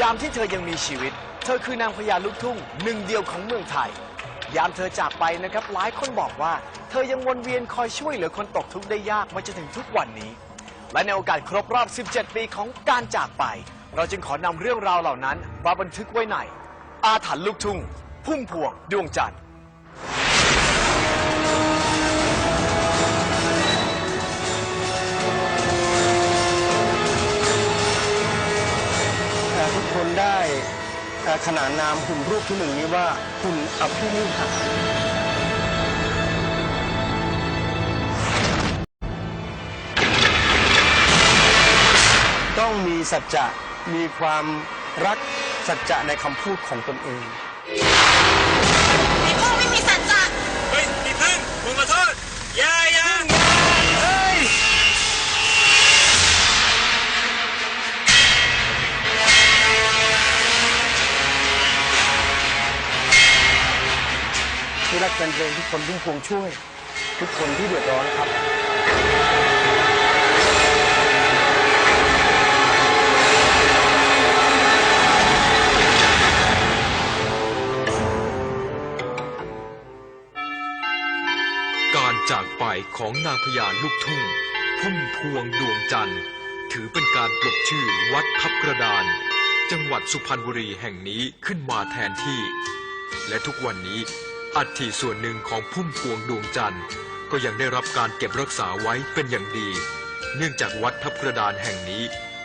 ยามที่เธอยังมีชีวิต เธอคือนางพญาลูกทุ่งหนึ่งเดียวของเมืองไทย ยามเธอจากไปนะครับหลายคนบอกว่า เธอยังวนเวียนคอยช่วยเหลือคนตกทุกข์ได้ยากมาจนถึงทุกวันนี้ และในโอกาสครบรอบ 17 ปีของการจากไป เราจึงขอนำเรื่องราวเหล่านั้นมาบันทึกไว้ในอาถรรพ์ลูกทุ่งพุ่มพวงดวงจันทร์ ขนานนามหุ่นรูปที่หนึ่งนี้ว่าหุ่นอภินิหารต้องมีสัจจะมีความรักสัจจะในคำพูดของตนเองไอ้พวกไม่มีสัจจะ เฮ้ยพี่พึ่งผมขอโทษ ที่รักเป็นเพลงทุกคนทุกพวงช่วย ทุกคนที่เดือดร้อนครับ การจากไปของนางพญาลูกทุ่งพุ่มพวงดวงจันทร์ถือเป็นการปลุกชื่อวัดทับกระดาน จังหวัดสุพรรณบุรีแห่งนี้ขึ้นมาแทนที่ และทุกวันนี้ อัฐิส่วนหนึ่งของพุ่มพวงดวงจันทร์ ก็ยังได้รับการเก็บรักษาไว้เป็นอย่างดี เนื่องจากวัดทับกระดานแห่งนี้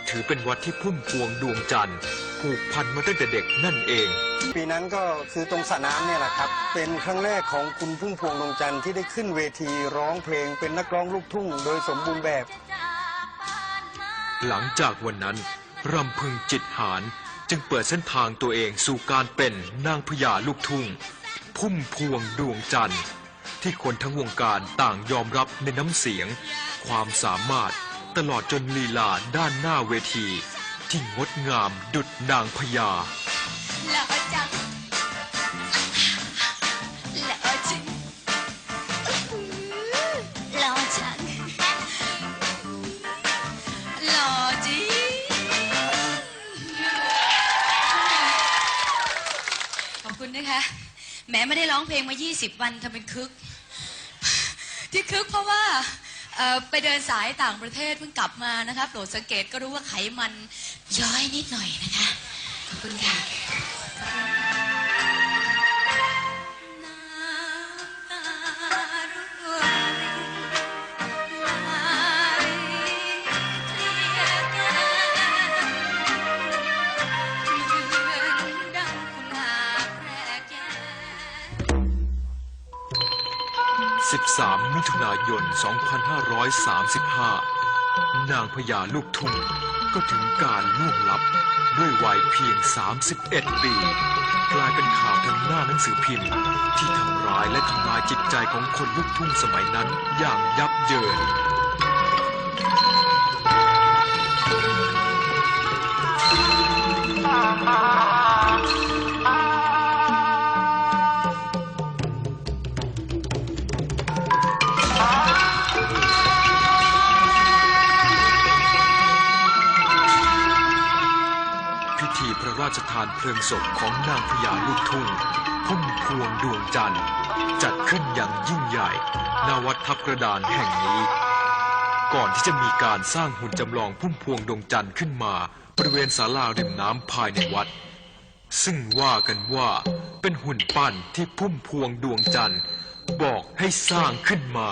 ถือเป็นวัดที่พุ่มพวงดวงจันทร์ผูกพันมาตั้งแต่เด็กนั่นเอง ปีนั้นก็คือตรงสระน้ำเนี่ยแหละครับ เป็นครั้งแรกของคุณพุ่มพวงดวงจันทร์ที่ได้ขึ้นเวทีร้องเพลงเป็นนักร้องลูกทุ่งโดยสมบูรณ์แบบ หลังจากวันนั้นรำพึงจิตหาร จึงเปิดเส้นทางตัวเองสู่การเป็นนางพญาลูกทุ่ง พุ่มพวงดวงจันทร์ ที่คนทั้งวงการต่างยอมรับในน้ำเสียง ความสามารถตลอดจนลีลาด้านหน้าเวที ที่งดงามดุดนางพญาหล่อจัง ไม่ได้ร้องเพลงมา 20 วันทำเป็นคึก ที่คึกเพราะว่าไปเดินสายต่างประเทศเพิ่งกลับมานะคะโปรดสังเกตก็รู้ว่าไขมันย้อยนิดหน่อยนะคะ ขอบคุณค่ะ 13 มิถุนายน 2535 นางพญาลูกทุ่งก็ถึงการล่วงลับด้วยวัยเพียง 31 ปี กลายเป็นข่าวทางหน้าหนังสือพิมพ์ ที่ทำร้ายและทำลายจิตใจของคนลูกทุ่งสมัยนั้นอย่างยับเยิน ทานเพลิงศพของนางพญาลูกทุ่งพุ่มพวงดวงจันทร์จัดขึ้นอย่างยิ่งใหญ่ณวัดทับกระดานแห่งนี้ ก่อนที่จะมีการสร้างหุ่นจำลองพุ่มพวงดวงจันทร์ขึ้นมาบริเวณศาลาริมน้ำภายในวัด ซึ่งว่ากันว่าเป็นหุ่นปั้นที่พุ่มพวงดวงจันทร์บอกให้สร้างขึ้นมา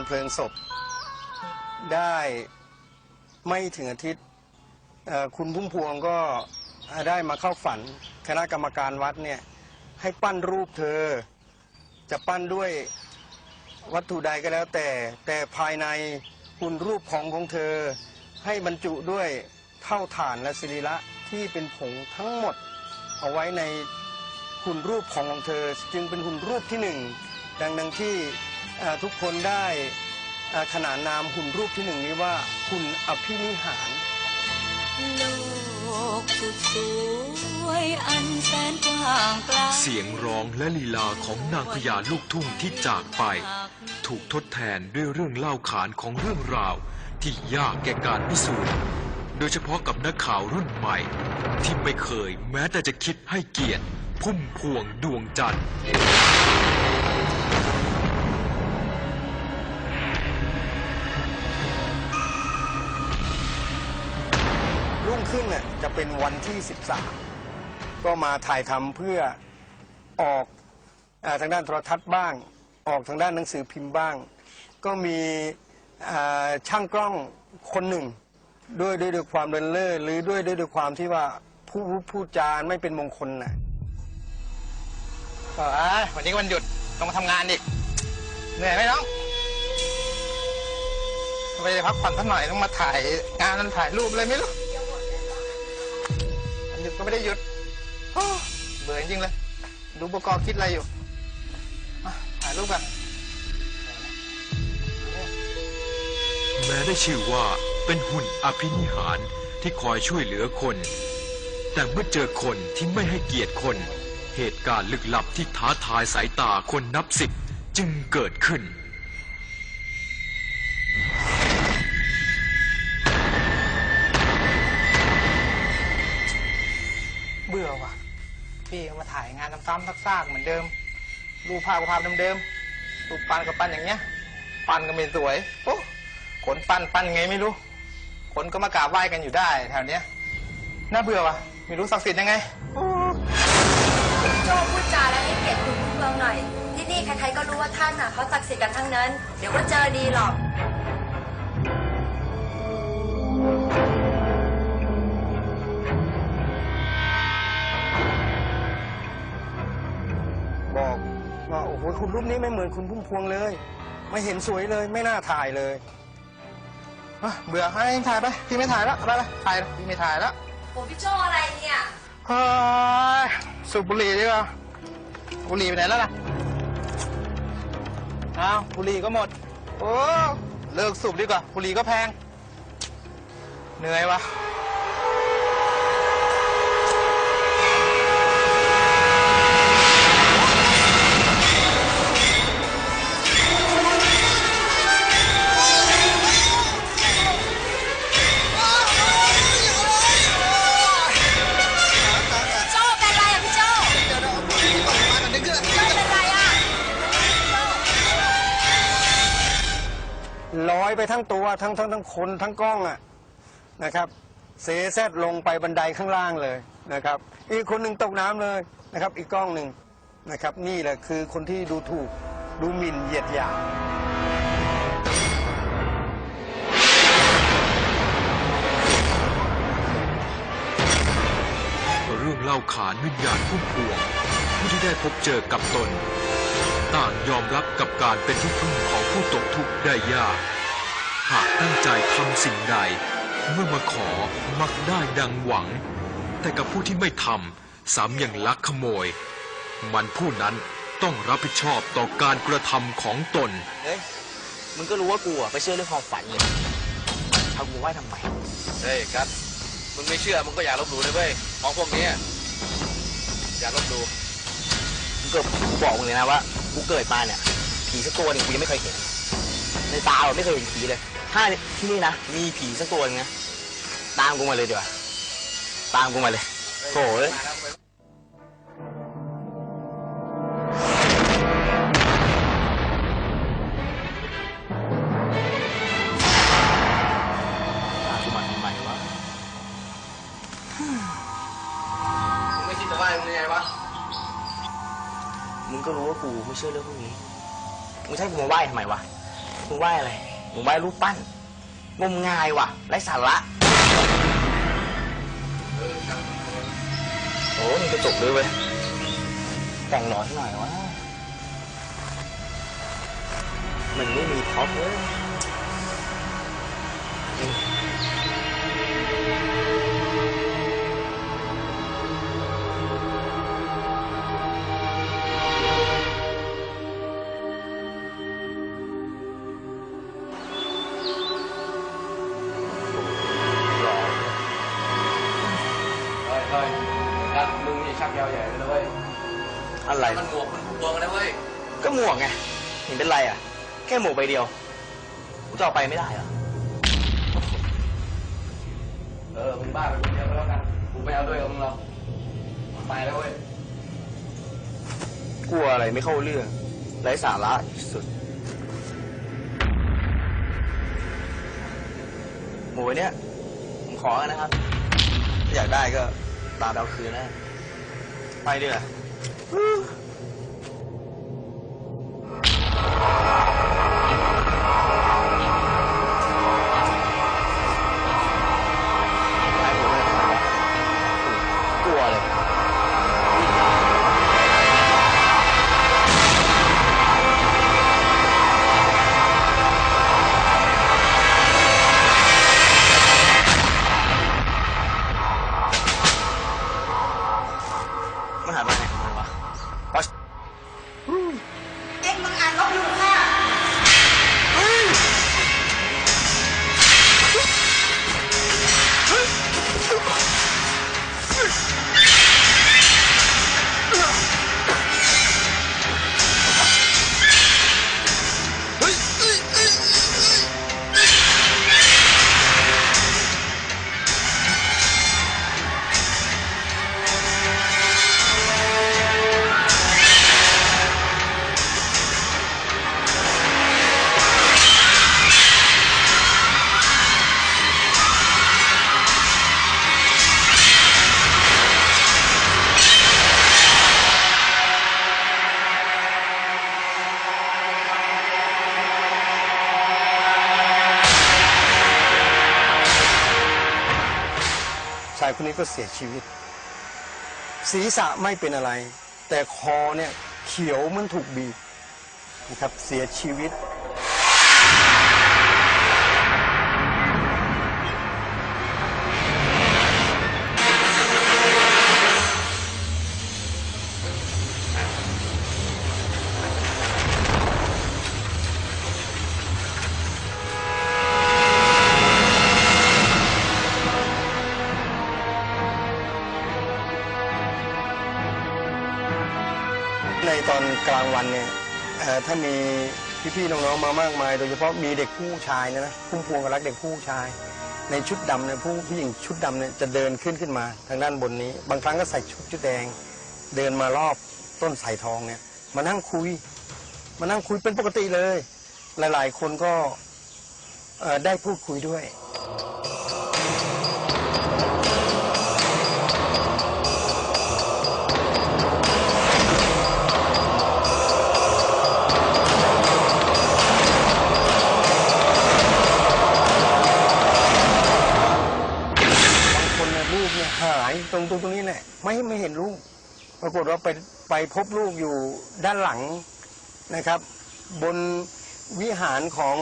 านเพลิงศพ ได้ไม่ถึงอาทิตย์คุณพุ่มพวงก็ได้มาเข้าฝันคณะกรรมการวัดเนี่ยให้ปั้นรูปเธอ จะปั้นด้วยวัตถุใดก็แล้วแต่ แต่ภายในหุ่นรูปของของเธอ ให้บรรจุด้วยเท่าฐานและศิริละที่เป็นผงทั้งหมด เอาไว้ในหุ่นรูปของของเธอ จึงเป็นหุ่นรูปที่หนึ่งดังดังที่ ทุกคนได้เอ่อขนานนามหุ่นรูปที่หนึ่งนี้ว่าหุ่นอภินิหารโลกสุดสวยอันแสนกว้างไกลเสียงร้องและลีลาของนางพญาลูกทุ่งที่จากไป ถูกทดแทนด้วยเรื่องเล่าขานของเรื่องราว ที่ยากแก่การพิสูจน์โดยเฉพาะกับนักข่าวรุ่นใหม่ ที่ไม่เคยแม้แต่จะคิดให้เกียรติ พุ่มพวงดวงจันทร์ ขึ้นเนี่ยจะเป็นวันที่ 13 ก็มาถ่ายทำเพื่อออกอทางด้านโทรทัศน์บ้าง ออกทางด้านหนังสือพิมพ์บ้าง ก็มีช่างกล้องคนหนึ่ง ด้วยด้วยด้วยความเลินเล่อหรือด้วยด้วยด้วยความที่ว่าผู้ผู้จาไม่เป็นมงคลนะเออวันนี้วันหยุดต้องมาทำงานอีกเหนื่อยไหมน้องไปพักผ่อนสักหน่อยต้องมาถ่ายงานนั้นถ่ายรูปเลยไม่รู้ ก็ไม่ได้หยุดโอ้เบื่อจริงๆเลย ดูบกคิดอะไรอยู่มาถ่ายรูปกัน แม้ได้ชื่อว่าเป็นหุ่นอภินิหารที่คอยช่วยเหลือคน แต่เมื่อเจอคนที่ไม่ให้เกียรติคน เหตุการณ์ลึกลับที่ท้าทายสายตาคนนับสิบจึงเกิดขึ้น อว่ะ พี่เอามาถ่ายงานซ้ำๆซากๆเหมือนเดิม รูปภาพกับภาพเดิมๆรูปปั้นกับปั้นอย่างเงี้ย ปั้นก็ไม่สวยโอ้ขนปั้นปั้นไงไม่รู้ คนก็มากราบไหว้กันอยู่ได้แถวเนี้ย น่าเบื่อว่ะไม่รู้ศักดิ์สิทธิ์ยังไง โจพูดจาแล้วให้เกียรติคุณเมืองหน่อย ที่นี่ใครๆก็รู้ว่าท่านน่ะเขาศักดิ์สิทธิ์กันทั้งนั้น เดี๋ยวก็เจอดีหรอก ว่าโอ้โหคุณรูปนี้ไม่เหมือนคุณพุ่มพวงเลย ไม่เห็นสวยเลยไม่น่าถ่ายเลยอะเบื่อให้ถ่ายไปพี่ไม่ถ่ายแล้วไปไปถ่ายพี่ไม่ถ่ายแล้วโอ้พี่โจอะไรเนี่ย เฮ้ยสูบบุหรี่ดีกว่าบุหรี่ไปไหนแล้วล่ะอ้าวบุหรี่ก็หมด โอ้เลิกสูบดีกว่าบุหรี่ก็แพง เหนื่อยวะ ไปทั้งทั้งทั้งทั้งคนทั้งกล้องอะนะครับเซแซดลงไปบันไดข้างล่างเลยนะครับ อีกคนหนึ่งตกน้ำเลยนะครับ อีกกล้องหนึ่งนะครับ นี่แหละคือคนที่ดูถูกดูหมิ่นเหยียดหยามเรื่องเล่าขานวิญญาณพุ่มพวงผู้ที่ได้พบเจอกับตน ต่างยอมรับกับการเป็นที่พึ่งของผู้ตกทุกข์ได้ยาก หากตั้งใจทำสิ่งใด เมื่อมาขอมักได้ดังหวัง แต่กับผู้ที่ไม่ทำซ้ำยังลักขโมย มันผู้นั้นต้องรับผิดชอบต่อการกระทำของตน เฮ้ย มึงก็รู้ว่ากูอะไปเชื่อเรื่องความฝันเลยทำกูไหว้ทำไม เฮ้ยกัสมึงไม่เชื่อ มึงก็อย่าลบหลู่เลยเว้ย ของพวกเนี้ยอย่าลบหลู่กูเกิดกูบอกมึงเลยนะว่า กูเกิดมาเนี่ย ผีสักตัวหนึ่งกูยังไม่เคยเห็น ในตาเราไม่เคยเห็นผีเลย ถ้าที่นี่นะมีผีสักตัวหนึงนะตามกูมาเลยดีกว่าตามกูมาเลยโถ่เอ้ยตามกูมาทำไมวะมึงไม่คิดจะไหว้มึงยังไงวะมึงก็รู้ว่ากูไม่เชื่อเรื่องพวกนี้ มึงใช่กูมาไหว้ทำไมวะ มึงไหว้อะไร มึงไม้รูปปั้น งมงายว่ะไร้สาระโอ้มีกระจกด้วยเว้ยแต่งหล่อให้หน่อยวะมันไม่มีท็อปเว้ย มันหมวกมันพุ่มพวงกันนะเว้ย ก็หมวกไงเห็นเป็นไรอะ แค่หมวกใบเดียวกูจะเอาไปไม่ได้เหรอ เออมึงบ้าไปคนเดียวก็แล้วกันกูไม่เอาด้วยกับมึงหรอกไปแล้วเว้ย กลัวอะไรไม่เข้าเรื่องไร้สาระสุด หมูเนี้ยผมขอกันนะครับถ้าอยากได้ก็ตามไปเอาคืนนะ ไปดีกว่า คนนี้ก็เสียชีวิต ศีรษะไม่เป็นอะไร แต่คอเนี่ยเขียวเหมันถูกบีบนะครับเสียชีวิต เอ่อถ้ามีพี่ๆน้องๆมามากมาย โดยเฉพาะมีเด็กผู้ชายเนยนะพุ่มพวงกับรักเด็กผู้ชาย ในชุดดำเนี่ยผู้ผู้หญิงชุดดำเนี่ยจะเดินขึ้นขึ้นมา ทางด้านบนนี้ บางครั้งก็ใส่ชุดชุดแดง เดินมารอบต้นไผ่ทองเนี่ยมานั่งคุย มานั่งคุยเป็นปกติเลย หลายๆ คนก็ได้พูดคุยด้วย รงตรงตรงนี้แหละไม่ไม่เห็นลูก ปรากฏว่าไปไปพบลูกอยู่ด้านหลังนะครับ บนวิหารของ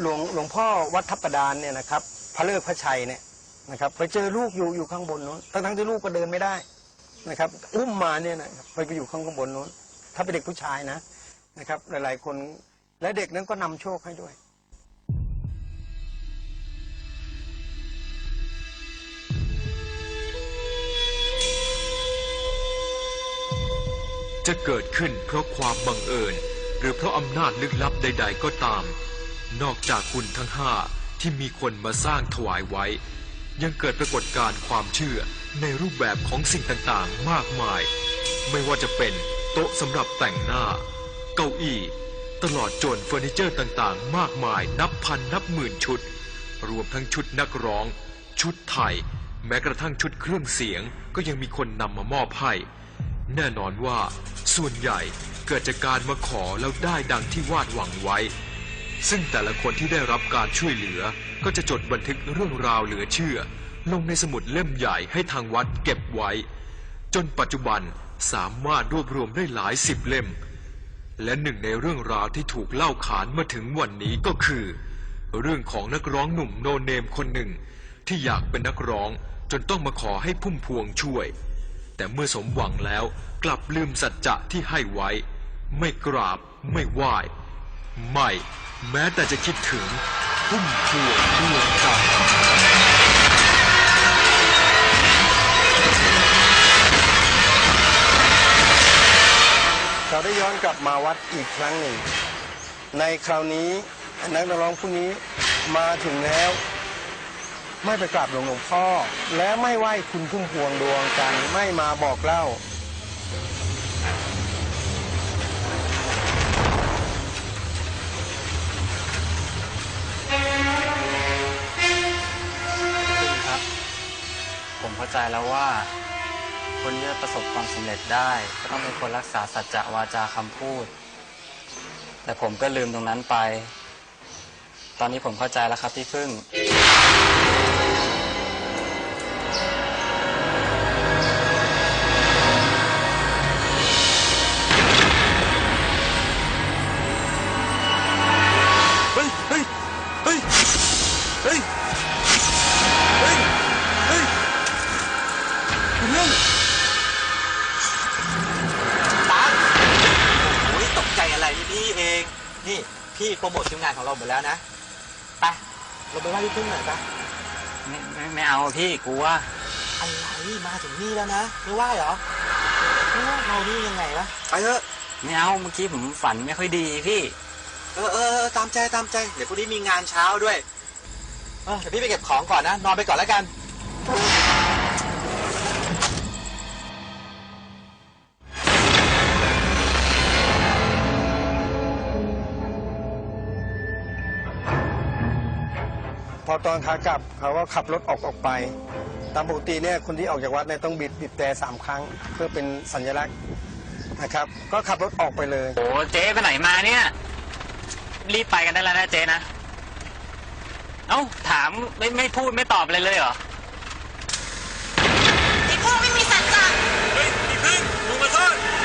หลวงหลวงพ่อวัดทับประดานเนี่ยนะครับ พระเลิกพระชัยเนี่ยนะครับ ไปเจอลูกอยู่อยู่ข้างบนโน้นทั้งทั้งที่ลูกก็เดินไม่ได้นะครับ อุ้มมาเนี่ยนะครับไปไปอยู่ข้างบนโน้น ถ้าเป็นเด็กผู้ชายนะนะครับ หลายๆคนและเด็กนั้นก็นำโชคให้ด้วย จะเกิดขึ้นเพราะความบังเอิญ หรือเพราะอำนาจลึกลับใด ๆ ก็ตาม นอกจากคุณทั้งห้าที่มีคนมาสร้างถวายไว้ ยังเกิดปรากฏการณ์ความเชื่อในรูปแบบของสิ่งต่างๆ มากมาย ไม่ว่าจะเป็นโต๊ะสำหรับแต่งหน้า เก้าอี้ ตลอดจนเฟอร์นิเจอร์ต่างๆ มากมายนับพันนับหมื่นชุด รวมทั้งชุดนักร้อง ชุดไทย แม้กระทั่งชุดเครื่องเสียงก็ยังมีคนนำมามอบให้ แน่นอนว่า ส่วนใหญ่เกิดจากการมาขอแล้วได้ดังที่วาดหวังไว้ ซึ่งแต่ละคนที่ได้รับการช่วยเหลือ ก็จะจดบันทึกเรื่องราวเหลือเชื่อ ลงในสมุดเล่มใหญ่ให้ทางวัดเก็บไว้ จนปัจจุบันสามารถรวบรวมได้หลายสิบเล่ม และหนึ่งในเรื่องราวที่ถูกเล่าขานมาถึงวันนี้ก็คือ เรื่องของนักร้องหนุ่มโนเนมคนหนึ่ง ที่อยากเป็นนักร้องจนต้องมาขอให้พุ่มพวงช่วย แต่เมื่อสมหวังแล้วกลับลืมสัจจะที่ให้ไว้ ไม่กราบไม่ไหว้ไม่ แม้แต่จะคิดถึงพุ่มพวงดวงจันทร์เราได้ย้อนกลับมาวัดอีกครั้งหนึ่ง ในคราวนี้นักร้องผู้นี้มาถึงแล้ว ไม่ไปกราบหลวงหลวงพ่อ และไม่ไหว้คุณพุ่มพวงดวงจันทร์ไม่มาบอกเล่าครับ ผมเข้าใจแล้วว่า คนที่จะประสบความสำเร็จได้ ก็ต้องเป็นคนรักษาสัจจะวาจาคำพูด แต่ผมก็ลืมตรงนั้นไป ตอนนี้ผมเข้าใจแล้วครับพี่พึ่ง ถึงนี่แล้วนะไม่ไหว้เหรอไม่ไหว้เรานี่ยังไงวะไปเถอะไม่เอาเมื่อกี้ผมฝันไม่ค่อยดีพี่ เออเออเออตามใจตามใจ เดี๋ยวพรุ่งนี้มีงานเช้าด้วย เออเดี๋ยวพี่ไปเก็บของก่อนนะ นอนไปก่อนแล้วกัน พอตอนขากลับเขาก็ขับรถออกออกไป ตามปกติเนี่ยคนที่ออกจากวัดเนี่ยต้องบิดบิดแต่สามครั้ง เพื่อเป็นสัญลักษณ์นะครับ ก็ขับรถออกไปเลยโอ้เจ๊ไปไหนมาเนี่ยรีบไปกันได้แล้วนะเจ๊นะเอ้าถามไม่ไม่พูดไม่ตอบเลยเลยเหรอไอ้พวกไม่มีสัจจะเฮ้ยพี่พึ่งมึงมาโทษอย่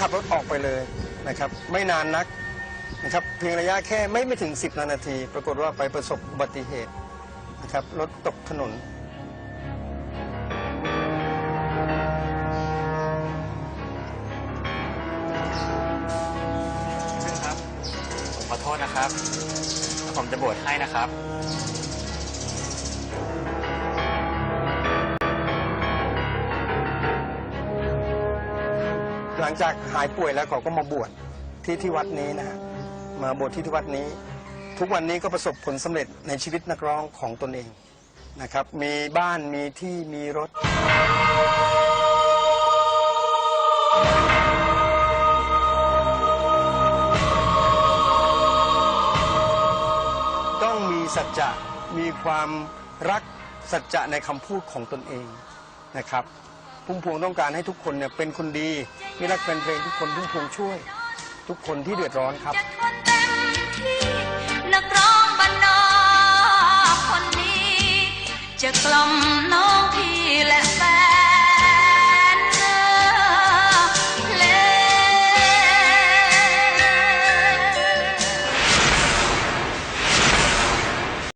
ขับรถออกไปเลยนะครับ ไม่นานนักนะครับ เพียงระยะแค่ไม่ไม่ถึง 10 นาที ปรากฏว่าไปประสบอุบัติเหตุนะครับรถตกถนนพึ่งครับผมขอโทษนะครับ ผมจะบวชให้นะครับ หลังจากหายป่วยแล้วเขาก็มาบวชที่ที่วัดนี้นะฮะมาบวชที่ที่วัดนี้ ทุกวันนี้ก็ประสบผลสำเร็จในชีวิตนักร้องของตนเองนะครับ มีบ้านมีที่มีรถ ต้องมีสัจจะมีความรักสัจจะในคำพูดของตนเองนะครับ พุ่มพวงต้องการให้ทุกคนเนี่ยเป็นคนดีมีรักเป็นเพลงทุกคนพุ่มพวงช่วย ทุกคนที่เดือดร้อนครับจะทนเต็มที่นักร้องบ้านนอกคนนี้จะกล่อมน้องพี่และแฟน